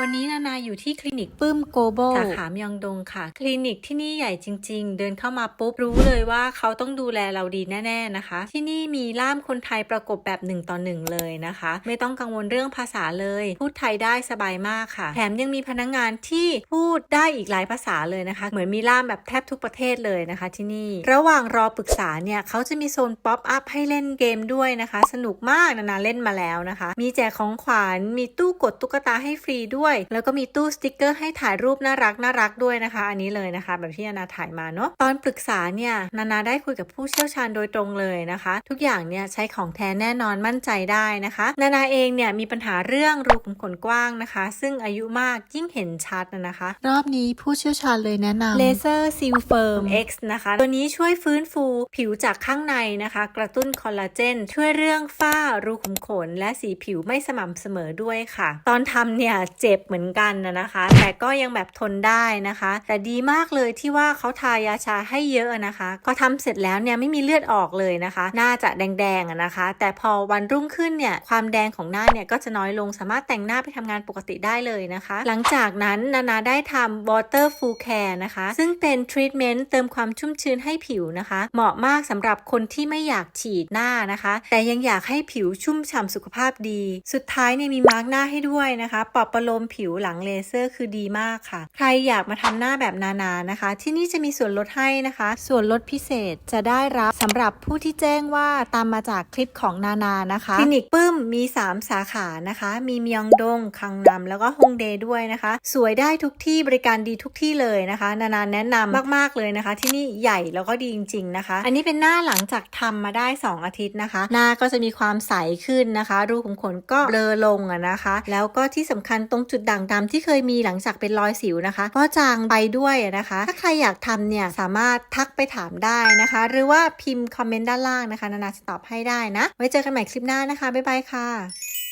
วันนี้นานาอยู่ที่คลินิกปื้มโกโบสาขามยองดงค่ะ คลินิกที่นี่ใหญ่จริง ๆ เดินเข้ามาปุ๊บรู้เลยว่าเขาต้องดูแลเราดีแน่ๆนะคะ ที่นี่มีล่ามคนไทยประกบแบบหนึ่งต่อหนึ่งเลยนะคะ ไม่ต้องกังวลเรื่องภาษาเลย พูดไทยได้สบายมากค่ะ แถมยังมีพนักงานที่พูดได้อีกหลายภาษาเลยนะคะ เหมือนมีล่ามแบบแทบทุกประเทศเลยนะคะ ที่นี่ระหว่างรอปรึกษาเนี่ยเขาจะมีโซนป๊อปอัพให้เล่นเกมด้วยนะคะ สนุกมากนานาเล่นมาแล้วนะคะ มีแจกของขวัญมีตู้กดตุ๊กตาให้ฟรีด้วยแล้วก็มีตู้สติกเกอร์ให้ถ่ายรูปน่ารักน่ารักด้วยนะคะ อันนี้เลยนะคะ แบบที่นานาถ่ายมาเนาะตอนปรึกษาเนี่ยนานาได้คุยกับผู้เชี่ยวชาญโดยตรงเลยนะคะ ทุกอย่างเนี่ยใช้ของแท้แน่นอนมั่นใจได้นะคะ นานาเองเนี่ยมีปัญหาเรื่องรูขุมขนกว้างนะคะ ซึ่งอายุมากยิ่งเห็นชัดนะคะ รอบนี้ผู้เชี่ยวชาญเลยแนะนำเลเซอร์ซิลเฟิร์ม X นะคะ ตัวนี้ช่วยฟื้นฟูผิวจากข้างในนะคะ กระตุ้นคอลลาเจน ช่วยเรื่องฝ้ารูขุมขน และสีผิวไม่สม่ำเสมอด้วยค่ะ ตอนทำเนี่ยเจ็บเหมือนกันนะนะคะ แต่ก็ยังแบบทนได้นะคะ แต่ดีมากเลยที่ว่าเขาทายาชาให้เยอะนะคะ ก็ทำเสร็จแล้วเนี่ยไม่มีเลือดออกเลยนะคะ หน้าจะแดงๆนะคะ แต่พอวันรุ่งขึ้นเนี่ยความแดงของหน้าเนี่ยก็จะน้อยลงสามารถแต่งหน้าไปทำงานปกติได้เลยนะคะ หลังจากนั้นนานาได้ทำ water full care นะคะ ซึ่งเป็นทรีทเมนต์เติมความชุ่มชื้นให้ผิวนะคะ เหมาะมากสำหรับคนที่ไม่อยากฉีดหน้านะคะ แต่ยังอยากให้ผิวชุ่มฉ่ำสุขภาพดี สุดท้ายเนี่ยมีมาร์กหน้าให้ด้วยนะคะปอบประโลมผิวหลังเลเซอร์คือดีมากค่ะ ใครอยากมาทำหน้าแบบนานานะคะ ที่นี่จะมีส่วนลดให้นะคะ ส่วนลดพิเศษจะได้รับสำหรับผู้ที่แจ้งว่าตามมาจากคลิปของนานานะคะคลินิกปื้มมี 3 สาขานะคะ มีมยองดงคังนำแล้วก็ฮงเดด้วยนะคะ สวยได้ทุกที่บริการดีทุกที่เลยนะคะ นานาแนะนำมากๆเลยนะคะ ที่นี่ใหญ่แล้วก็ดีจริง ๆนะคะ อันนี้เป็นหน้าหลังจากทำมาได้ 2 อาทิตย์นะคะ หน้าก็จะมีความใสขึ้นนะคะ รูขุมขนก็เบลอลงอะนะคะ แล้วก็ที่สำคัญตรงจุดจุดด่างดำที่เคยมีหลังจากเป็นรอยสิวนะคะ ก็จางไปด้วยนะคะ ถ้าใครอยากทำเนี่ยสามารถทักไปถามได้นะคะ หรือว่าพิมพ์คอมเมนต์ด้านล่างนะคะ นานาจะตอบให้ได้นะ ไว้เจอกันใหม่คลิปหน้านะคะ บ๊ายบายค่ะ